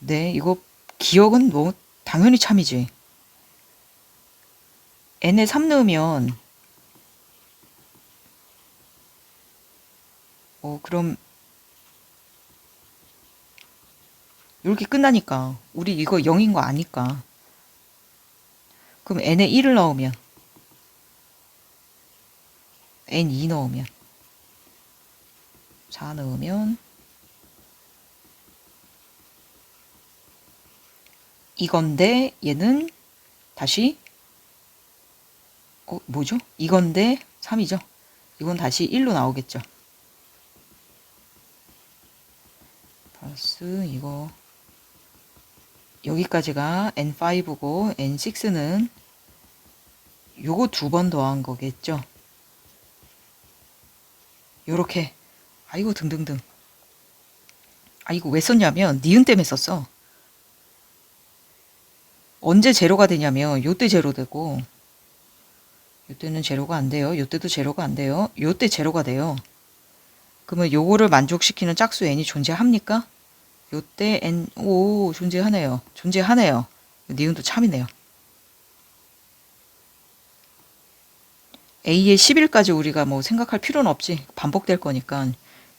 네, 이거 기억은 뭐 당연히 참이지. n에 3 넣으면 어 그럼 이렇게 끝나니까 우리 이거 0인 거 아니까 그럼 n에 1을 넣으면 n 2 넣으면 4 넣으면 이건데 얘는 다시 어 뭐죠? 이건데 3이죠. 이건 다시 1로 나오겠죠. 플러스 이거 여기까지가 n5고 n6는 요거 두 번 더한 거겠죠. 요렇게 아이고 등등등 아 이거 왜 썼냐면 니은 때문에 썼어. 언제 제로가 되냐면 요때 제로 되고 요때는 제로가 안 돼요. 요때도 제로가 안 돼요. 요때 제로가 돼요. 그러면 요거를 만족시키는 짝수 n이 존재합니까? 요때 n 오 존재하네요. 존재하네요. 니은도 참이네요. a의 10일까지 우리가 뭐 생각할 필요는 없지. 반복될 거니까.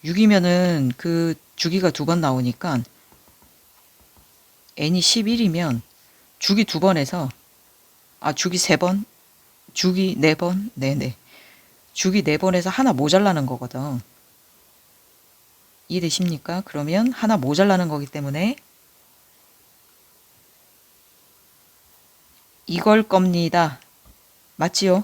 6이면은 그 주기가 두 번 나오니까 n이 11이면 주기 두 번에서 아 주기 세 번, 주기 네 번, 네네. 주기 네 번에서 하나 모자라는 거거든. 이해되십니까? 그러면 하나 모자라는 거기 때문에 이걸 겁니다. 맞지요?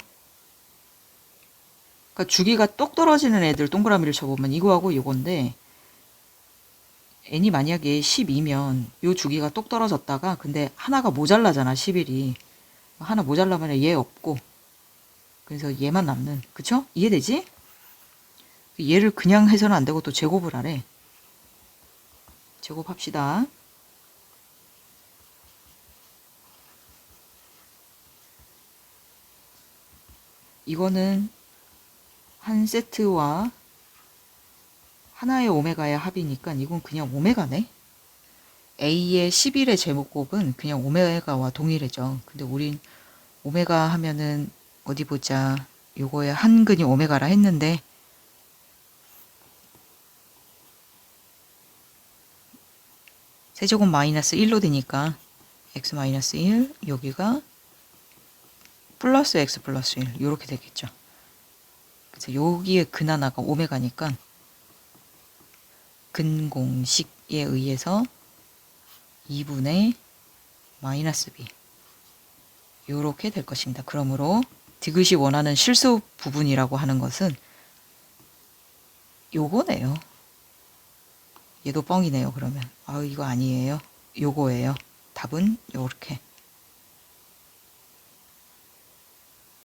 그러니까 주기가 똑 떨어지는 애들 동그라미를 쳐보면 이거하고 이건데 n이 만약에 12면 요 주기가 똑 떨어졌다가 근데 하나가 모자라잖아 11이. 하나 모자라면 얘 없고. 그래서 얘만 남는. 그쵸? 이해되지? 얘를 그냥 해서는 안 되고 또 제곱을 하래. 제곱합시다. 이거는 한 세트와 하나의 오메가의 합이니까 이건 그냥 오메가네. A의 11의 제목곱은 그냥 오메가와 동일해져. 근데 우린 오메가 하면은 어디 보자. 요거의 한근이 오메가라 했는데 세제곱 마이너스 1로 되니까 x 마이너스 1 여기가 플러스 x 플러스 1 이렇게 되겠죠. 그래서 여기에 근 하나가 오메가니까 근공식에 의해서 2분의 마이너스 b 이렇게 될 것입니다. 그러므로 디귿이 원하는 실수 부분이라고 하는 것은 요거네요. 얘도 뻥이네요. 그러면 아 이거 아니에요. 요거예요. 답은 요렇게